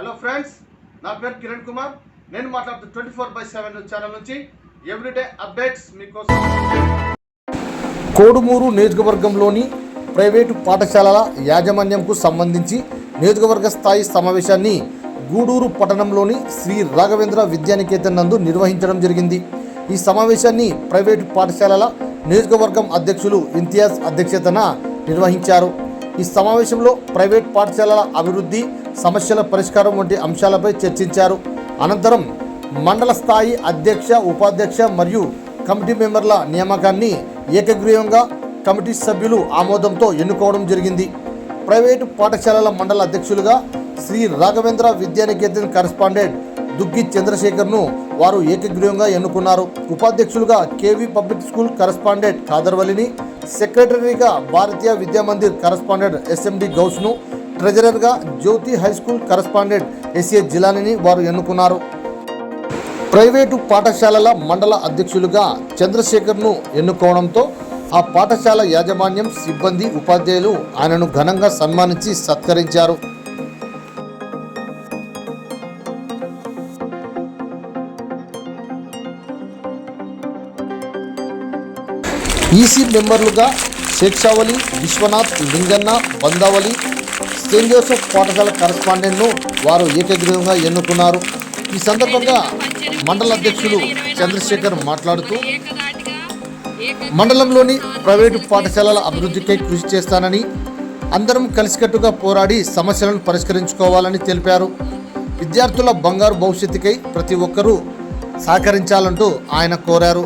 Hello friends నా పేరు కిరణ్ కుమార్. నేను మాట్లాడుతూ twenty four by seven channel నుంచి ఎవ్రీడే అప్డేట్స్ మీకోసం. కోడుమూరు నియోజకవర్గంలోని ప్రైవేటు పాఠశాలల యాజమాన్యంకు సంబంధించి నియోజకవర్గ స్థాయి సమావేశాన్ని గూడూరు పట్టణంలోని శ్రీ రాఘవేంద్ర విద్యానికేతన్ నందు నిర్వహించడం జరిగింది. ఈ సమావేశాన్ని ప్రైవేటు పాఠశాలల నియోజకవర్గం అధ్యక్షులు ఇంతియాజ్ అధ్యక్షతన నిర్వహించారు. ఈ సమావేశంలో ప్రైవేట్ పాఠశాలల అభివృద్ధి సమస్యల పరిష్కారం వంటి అంశాలపై చర్చించారు. అనంతరం మండల స్థాయి అధ్యక్ష ఉపాధ్యక్ష మరియు కమిటీ మెంబర్ల నియామకాన్ని ఏకగ్రీవంగా కమిటీ సభ్యులు ఆమోదంతో ఎన్నుకోవడం జరిగింది. ప్రైవేటు పాఠశాలల మండల అధ్యక్షులుగా శ్రీ రాఘవేంద్ర విద్యానికేతన్ కరస్పాండెంట్ దుగ్గి చంద్రశేఖర్ను వారు ఏకగ్రీవంగా ఎన్నుకున్నారు. ఉపాధ్యక్షులుగా కేవీ పబ్లిక్ స్కూల్ కరస్పాండెంట్ కాదర్వలిని సెక్రటరీగా భారతీయ విద్యామందిర్ కరస్పాండెంట్ ఎస్ఎండి గౌస్ను ట్రెజరర్గా Jyothi high school correspondent SA జిలానిని వారు ఎన్నుకున్నారు. ప్రైవేటు పాఠశాలల మండల అధ్యక్షులుగా చంద్రశేఖర్ను ఎన్నుకోవడంతో ఆ పాఠశాల యాజమాన్యం సిబ్బంది ఉపాధ్యాయులు ఆయనను ఘనంగా సన్మానించి సత్కరించారు. ఈసీ మెంబర్లుగా శేక్షావలి విశ్వనాథ్ లింగన్న బందావలి సెయింట్ జోసెఫ్ పాఠశాల కరస్పాండెంట్ను వారు ఏకగ్రీవంగా ఎన్నుకున్నారు. ఈ సందర్భంగా మండల అధ్యక్షులు చంద్రశేఖర్ మాట్లాడుతూ మండలంలోని ప్రైవేటు పాఠశాలల అభివృద్ధికై కృషి చేస్తానని అందరం కలిసికట్టుగా పోరాడి సమస్యలను పరిష్కరించుకోవాలని తెలిపారు. విద్యార్థుల బంగారు భవిష్యత్తుకై ప్రతి ఒక్కరూ సహకరించాలంటూ ఆయన కోరారు.